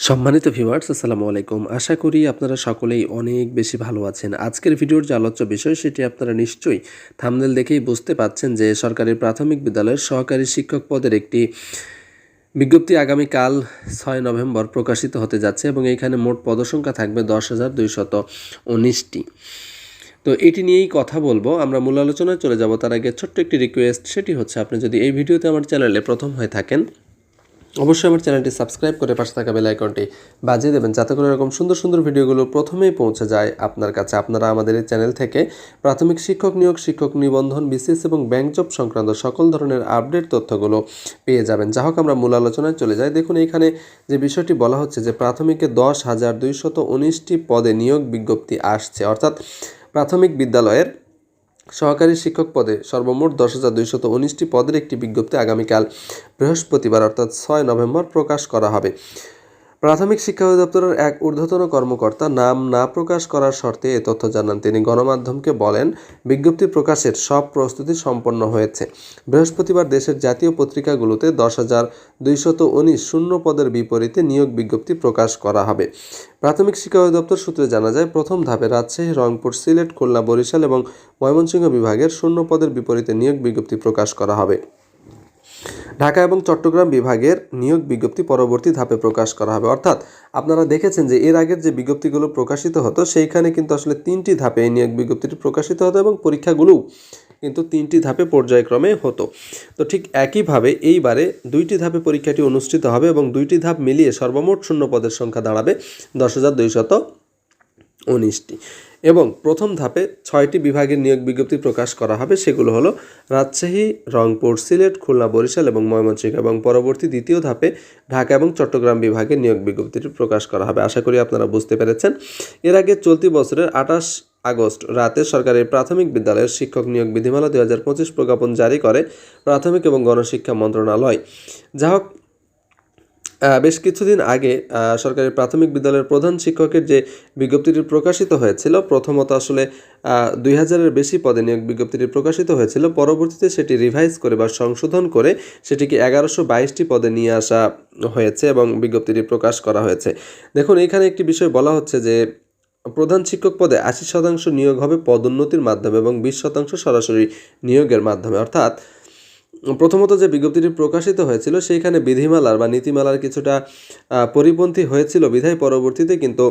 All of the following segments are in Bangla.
সম্মানিত ভিউয়ার্স আসসালামু আলাইকুম। আশা করি আপনারা সকলেই অনেক বেশি ভালো আছেন। আজকের ভিডিওর যে আলোচ্য বিষয়, সেটি আপনারা নিশ্চয়ই থামনেল দেখেই বুঝতে পাচ্ছেন যে সরকারি প্রাথমিক বিদ্যালয়ের সহকারী শিক্ষক পদের একটি বিজ্ঞপ্তি আগামীকাল ছয় নভেম্বর প্রকাশিত হতে যাচ্ছে এবং এইখানে মোট পদসংখ্যা থাকবে দশ হাজার দুইশত উনিশটি। তো এটি নিয়েই কথা বলব। আমরা মূল আলোচনায় চলে যাব। তার আগে ছোট্ট একটি রিকোয়েস্ট সেটি হচ্ছে আপনি যদি এই ভিডিওতে আমার চ্যানেলে প্রথম হয়ে থাকেন অবশ্যই আমার চ্যানেলটি সাবস্ক্রাইব করে পাশে থাকা বেল আইকনটি বাজিয়ে দেবেন, যাতে করে এরকম সুন্দর সুন্দর ভিডিওগুলো প্রথমেই পৌঁছে যায় আপনার কাছে। আপনারা আমাদের এই চ্যানেল থেকে প্রাথমিক শিক্ষক নিয়োগ, শিক্ষক নিবন্ধন, বিসিএস এবং ব্যাংক জব সংক্রান্ত সকল ধরনের আপডেট তথ্যগুলো পেয়ে যাবেন। যা হোক, আমরা মূল আলোচনায় চলে যাই। দেখুন, এখানে যে বিষয়টি বলা হচ্ছে যে প্রাথমিকে দশ হাজার দুইশত উনিশটি পদে নিয়োগ বিজ্ঞপ্তি আসছে। অর্থাৎ প্রাথমিক বিদ্যালয়ের সহকারী শিক্ষক পদে সর্বমোট দশ হাজার দুইশত উনিশটি পদের একটি বিজ্ঞপ্তি আগামীকাল বৃহস্পতিবার, অর্থাৎ ছয় নভেম্বর প্রকাশ করা হবে। প্রাথমিক শিক্ষা অধিদপ্তরের এক ঊর্ধ্বতন কর্মকর্তা নাম না প্রকাশ করার শর্তে এ তথ্য জানান। তিনি গণমাধ্যমকে বলেন, বিজ্ঞপ্তি প্রকাশের সব প্রস্তুতি সম্পন্ন হয়েছে। বৃহস্পতিবার দেশের জাতীয় পত্রিকাগুলোতে দশ হাজার দুইশত উনিশ শূন্য পদের বিপরীতে নিয়োগ বিজ্ঞপ্তি প্রকাশ করা হবে। প্রাথমিক শিক্ষা অধিদপ্তর সূত্রে জানা যায়, প্রথম ধাপে রাজশাহী, রংপুর, সিলেট, খুলনা, বরিশাল এবং ময়মনসিংহ বিভাগের শূন্য পদের বিপরীতে নিয়োগ বিজ্ঞপ্তি প্রকাশ করা হবে। ঢাকা এবং চট্টগ্রাম বিভাগের নিয়োগ বিজ্ঞপ্তি পরবর্তী ধাপে প্রকাশ করা হবে। অর্থাৎ আপনারা দেখেছেন যে এর আগের যে বিজ্ঞপ্তিগুলো প্রকাশিত হতো, সেইখানে কিন্তু আসলে তিনটি ধাপে এই নিয়োগ বিজ্ঞপ্তিটি প্রকাশিত হতো এবং পরীক্ষাগুলোও কিন্তু তিনটি ধাপে পর্যায়ক্রমে হতো। তো ঠিক একইভাবে এইবারে দুইটি ধাপে পরীক্ষাটি অনুষ্ঠিত হবে এবং দুইটি ধাপ মিলিয়ে সর্বমোট শূন্য পদের সংখ্যা দাঁড়াবে দশ হাজার দুইশত উনিশটি। এবং প্রথম ধাপে ছয়টি বিভাগের নিয়োগ বিজ্ঞপ্তি প্রকাশ করা হবে। সেগুলো হলো রাজশাহী, রংপুর, সিলেট, খুলনা, বরিশাল এবং ময়মনসিংহ এবং পরবর্তী দ্বিতীয় ধাপে ঢাকা এবং চট্টগ্রাম বিভাগের নিয়োগ বিজ্ঞপ্তিটি প্রকাশ করা হবে। আশা করি আপনারা বুঝতে পেরেছেন। এর আগে চলতি বছরের আঠাশ আগস্ট রাতে সরকারের প্রাথমিক বিদ্যালয়ের শিক্ষক নিয়োগ বিধিমালা দুই হাজার পঁচিশ প্রজ্ঞাপন জারি করে প্রাথমিক এবং গণশিক্ষা মন্ত্রণালয়। যা হোক বেশ কিছুদিন আগে সরকারি প্রাথমিক বিদ্যালয়ের প্রধান শিক্ষকের যে বিজ্ঞপ্তিটি প্রকাশিত হয়েছিল, প্রথমত আসলে দুই হাজারের বেশি পদে নিয়োগ বিজ্ঞপ্তিটি প্রকাশিত হয়েছিল, পরবর্তীতে সেটি রিভাইজ করে বা সংশোধন করে সেটিকে এগারোশো বাইশটি পদে নিয়ে আসা হয়েছে এবং বিজ্ঞপ্তিটি প্রকাশ করা হয়েছে। দেখুন, এখানে একটি বিষয় বলা হচ্ছে যে, প্রধান শিক্ষক পদে আশি শতাংশ নিয়োগ হবে পদোন্নতির মাধ্যমে এবং বিশ শতাংশ সরাসরি নিয়োগের মাধ্যমে। অর্থাৎ প্রথমত যে বিজ্ঞপ্তিটি প্রকাশিত হয়েছিল, সেইখানে বিধিমালার বা নীতিমালার কিছুটা পরিপন্থী হয়েছিল বিধায় পরবর্তীতে, কিন্তু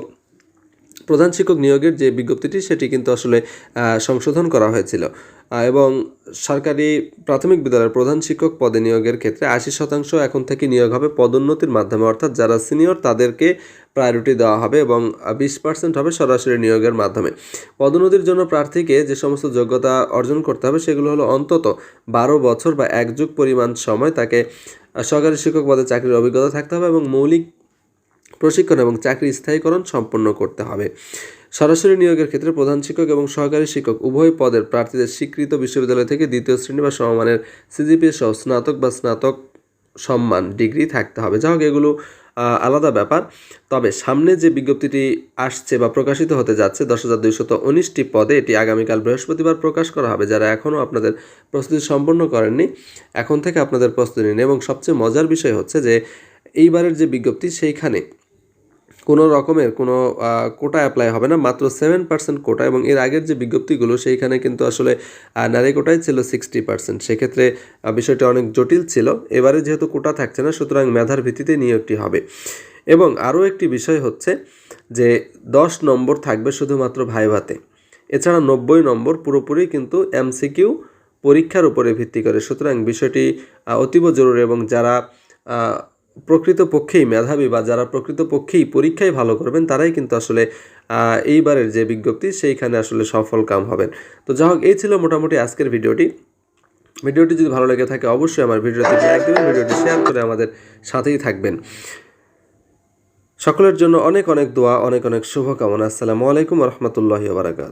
প্রধান শিক্ষক নিয়োগের যে বিজ্ঞপ্তিটি, সেটি কিন্তু আসলে সংশোধন করা হয়েছিল। এবং সরকারি প্রাথমিক বিদ্যালয়ের প্রধান শিক্ষক পদে নিয়োগের ক্ষেত্রে আশি শতাংশ এখন থেকে নিয়োগ হবে পদোন্নতির মাধ্যমে। অর্থাৎ যারা সিনিয়র, তাদেরকে প্রায়োরিটি দেওয়া হবে এবং বিশ পার্সেন্ট হবে সরাসরি নিয়োগের মাধ্যমে। পদোন্নতির জন্য প্রার্থীকে যে সমস্ত যোগ্যতা অর্জন করতে হবে, সেগুলো হলো অন্তত বারো বছর বা এক যুগ পরিমাণ সময় তাকে সরকারি শিক্ষক পদে চাকরির অভিজ্ঞতা থাকতে হবে এবং মৌলিক প্রশিক্ষণ এবং চাকরি স্থায়ীকরণ সম্পন্ন করতে হবে। সরাসরি নিয়োগের ক্ষেত্রে প্রধান শিক্ষক এবং সহকারী শিক্ষক উভয় পদের প্রার্থীদের স্বীকৃত বিশ্ববিদ্যালয় থেকে দ্বিতীয় শ্রেণি বা সমমানের সিজিপিএ সহ স্নাতক বা স্নাতক সম্মান ডিগ্রি থাকতে হবে। যা হোক, এগুলো আলাদা ব্যাপার। তবে সামনে যে বিজ্ঞপ্তিটি আসছে বা প্রকাশিত হতে যাচ্ছে, দশ হাজার দুইশত উনিশটি পদে এটি আগামীকাল বৃহস্পতিবার প্রকাশ করা হবে। যারা এখনও আপনাদের প্রস্তুতি সম্পন্ন করেননি, এখন থেকে আপনাদের প্রস্তুতি নিন। এবং সবচেয়ে মজার বিষয় হচ্ছে যে, এইবারের যে বিজ্ঞপ্তি, সেইখানে কোনো রকমের কোনো কোটা অ্যাপ্লাই হবে না, মাত্র সেভেন পার্সেন্ট কোটা এবং এর আগের যে বিজ্ঞপ্তিগুলো সেইখানে কিন্তু আসলে নারী কোটাই ছিল সিক্সটি পার্সেন্ট সেক্ষেত্রে বিষয়টা অনেক জটিল ছিল। এবারে যেহেতু কোটা থাকছে না, সুতরাং মেধার ভিত্তিতে নিয়োগটি হবে। এবং আরও একটি বিষয় হচ্ছে যে, দশ নম্বর থাকবে শুধুমাত্র ভাইভাতে। এছাড়া নব্বই নম্বর পুরোপুরি কিন্তু এমসিকিউ পরীক্ষার উপরে ভিত্তি করে। সুতরাং বিষয়টি অতীব জরুরি এবং যারা প্রকৃতপক্ষেই মেধাবী বা যারা প্রকৃতপক্ষেই পরীক্ষায় ভালো করবেন, তারাই কিন্তু আসলে এইবারের যে বিজ্ঞপ্তি, সেইখানে আসলে সফল কাম হবেন। তো যা হোক, এই ছিল মোটামুটি আজকের ভিডিওটি। ভিডিওটি যদি ভালো লেগে থাকে, অবশ্যই আমার ভিডিওতে লাইক দেবেন, ভিডিওটি শেয়ার করে আমাদের সাথেই থাকবেন। সকলের জন্য অনেক অনেক দোয়া, অনেক অনেক শুভকামনা। আসসালামু আলাইকুম রহমতুল্লাহি বারাকাত